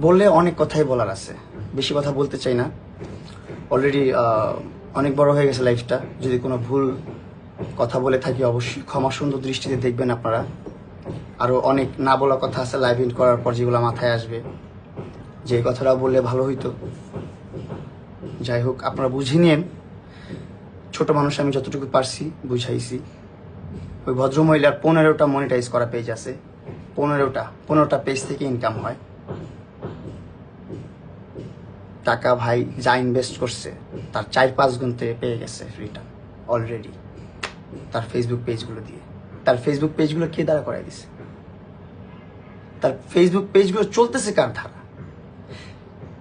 বললে অনেক কথাই বলার আছে। বেশি কথা বলতে চাই না। অলরেডি অনেক বড় হয়ে গেছে লাইফটা যদি কোনো ভুল কথা বলে থাকি, অবশ্যই ক্ষমা সুন্দর দৃষ্টিতে দেখবেন আপনারা। আরও অনেক না বলা কথা আছে লাইভ ইন করার পর যেগুলো মাথায় আসবে। যে কথাটা বললে ভালো হইতো। যাই হোক, আপনারা বুঝে নিন। ছোট মানুষ আমি যতটুকু পারছি বুঝাইছি। ওই ভদ্রমহিলার পনেরোটা মনিটাইজ করা পেজ আছে। পনেরোটা পনেরোটা পেজ থেকে ইনকাম হয়। টাকা ভাই যা ইনভেস্ট করছে, তার চার পাঁচ গুণ থেকে পেয়ে গেছে রিটার্ন অলরেডি তার ফেসবুক পেজগুলো দিয়ে। তার ফেসবুক পেজগুলো কে দ্বারা করাই দিছে? তার ফেসবুক পেজগুলো চলতেছে কার ধারা?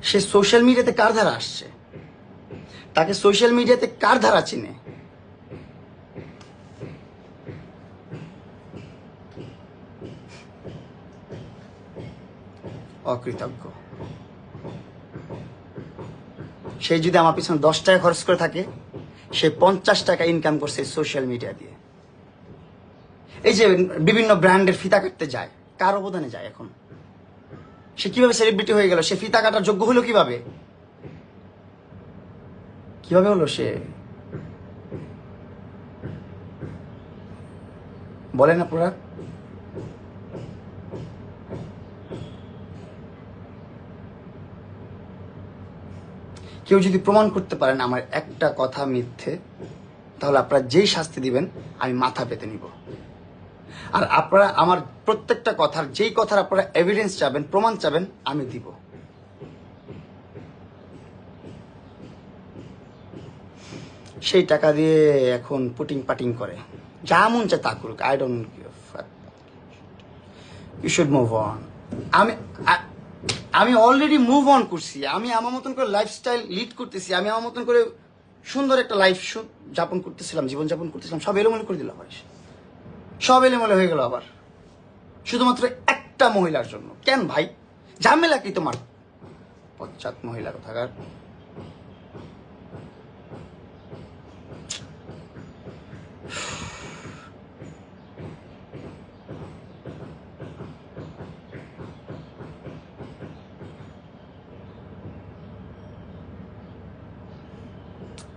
সে সোশ্যাল মিডিয়াতে কার ধারা আসছে? তাকে সোশ্যাল মিডিয়াতে কার ধারা চিনে? অকৃতজ্ঞ। সে যদি আমার পিছনে দশ টাকা খরচ করে থাকে, সে পঞ্চাশ টাকা ইনকাম করছে সোশ্যাল মিডিয়া দিয়ে। এই যে বিভিন্ন ব্র্যান্ডের ফিতা কাটতে যায়, কার অবদানে যায় এখন? সে কীভাবে সেলিব্রিটি হয়ে গেল? সে ফিতা কাটার যোগ্য হলো কীভাবে? কীভাবে হলো সে? বলেন আপনারা। কেউ যদি প্রমাণ করতে পারেন আমার একটা কথা মিথ্যে, তাহলে আপনারা যেই শাস্তি দিবেন, আমি মাথা পেতে নিব। আর আপনারা আমার প্রত্যেকটা কথার, যেই কথার আপনারা এভিডেন্স চাবেন, প্রমাণ চাবেন, আমি দিব। সেই টাকা দিয়ে এখন পুটিং পাটিং করে। যা মন চায় তা করুক I don't you should move on আমি আমি অলরেডি মুভ অন করছি। আমি আমার মতন করে লাইফস্টাইল লিড করতেছি। আমি আমার মতন করে সুন্দর একটা লাইফ যাপন করতেছিলাম জীবন যাপন করতেছিলাম। সব এলোমেলো করে দিল আবার। সব এলোমেলো হয়ে গেল আবার। শুধুমাত্র একটা মহিলার জন্য। কেন ভাই? ঝামেলা কি তোমার? পশ্চাৎ মহিলার কোথাকার?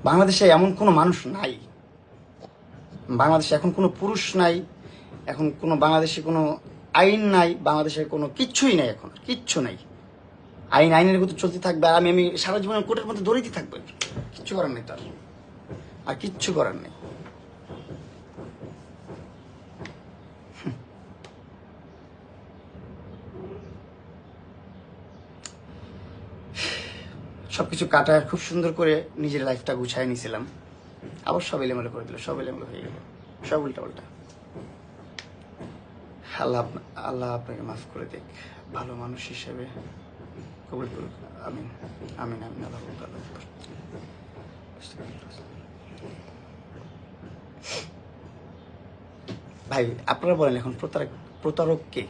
বাংলাদেশে এমন কোনো মানুষ নাই। বাংলাদেশে এখন কোনো পুরুষ নাই, এখন কোনো বাংলাদেশে কোনো আইন নাই, বাংলাদেশে কোনো কিচ্ছুই নাই এখন, কিচ্ছু নাই। আইন, আইনের মতো চলতে থাকবে, আর আমি আমি সারা জীবন কোর্টের মধ্যে দৌড়িতে থাকব। কিচ্ছু করার নেই তার। আর কিচ্ছু করার নেই। সবকিছু কাটায় খুব সুন্দর করে নিজের লাইফটা গুছায় নিয়েছিলাম। আবার সব এলোমেলো করে দিল, সব এলোমেলো হয়ে গেল, সব উল্টা উল্টা আল্লাহ আল্লাহ আপনাকে মাফ করে দেখ ভালো মানুষ হিসেবে কবুল করুক, আমিন আমিন আমিন, আল্লাহ। ভাই, আপনারা বলেন এখন প্রতারক প্রতারক কে?